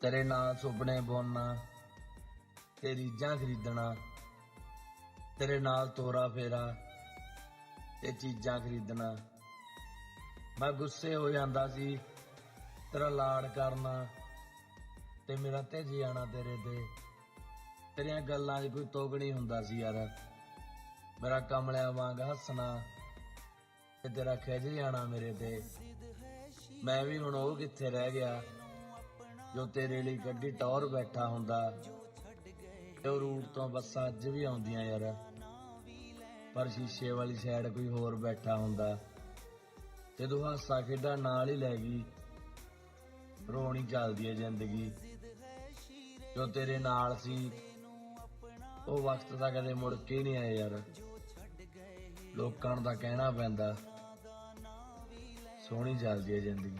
ਤੇਰੇ ਨਾਲ ਸੁਪਨੇ ਬੁਣਨਾ ਤੇ ਰੀਝਾਂ ਖਰੀਦਣਾ, ਤੇਰੇ ਨਾਲ ਤੋਰਾ ਫੇਰਾ ਤੇ ਚੀਜ਼ਾਂ ਖਰੀਦਣਾ। ਮੈਂ ਗੁੱਸੇ ਹੋ ਜਾਂਦਾ ਸੀ, ਤੇਰਾ ਲਾੜ ਕਰਨਾ ਤੇ ਮੇਰਾ ਤੇ ਜਾਣਾ ਤੇਰੇ ਤੇ। ਤੇਰੀਆਂ ਗੱਲਾਂ 'ਚ ਕੋਈ ਤੋਗ ਨਹੀਂ ਹੁੰਦਾ ਸੀ ਯਾਰ। ਮੇਰਾ ਕਮਲਿਆਂ ਵਾਂਗ ਹੱਸਣਾ ਤੇ ਤੇਰਾ ਖਿਜ ਜਾਣਾ ਮੇਰੇ ਤੇ। ਮੈਂ ਵੀ ਹੁਣ ਉਹ ਕਿੱਥੇ ਰਹਿ ਗਿਆ। ਜੋ ਤੇਰੇ ਲਈ ਗੱਡੀ ਟੌਰ ਬੈਠਾ ਹੁੰਦਾ। ਉਹ ਰੂਟ ਤੋਂ ਬੱਸਾਂ ਅੱਜ ਵੀ ਆਉਂਦੀਆਂ ਯਾਰ। ਪਰ ਸ਼ੀਸ਼ੇ ਵਾਲੀ ਸਾਈਡ ਕੋਈ ਹੋਰ ਬੈਠਾ ਹੁੰਦਾ। ਤੇ ਤੂੰ ਹਾਸਾ ਖੇਡਾ ਨਾਲ ਹੀ ਲੈ ਗਈ। ਰੋਣੀ ਚੱਲਦੀ ਹੈ ਜ਼ਿੰਦਗੀ। ਜੋ ਤੇਰੇ ਨਾਲ ਸੀ, ਉਹ ਵਕਤ ਤਾਂ ਕਦੇ ਮੁੜ ਕੇ ਨਹੀਂ ਆਇਆ ਯਾਰ। ਲੋਕਾਂ ਨੂੰ ਤਾਂ ਕਹਿਣਾ ਪੈਂਦਾ। ਸੋਹਣੀ ਚੱਲਦੀ ਹੈ ਜ਼ਿੰਦਗੀ।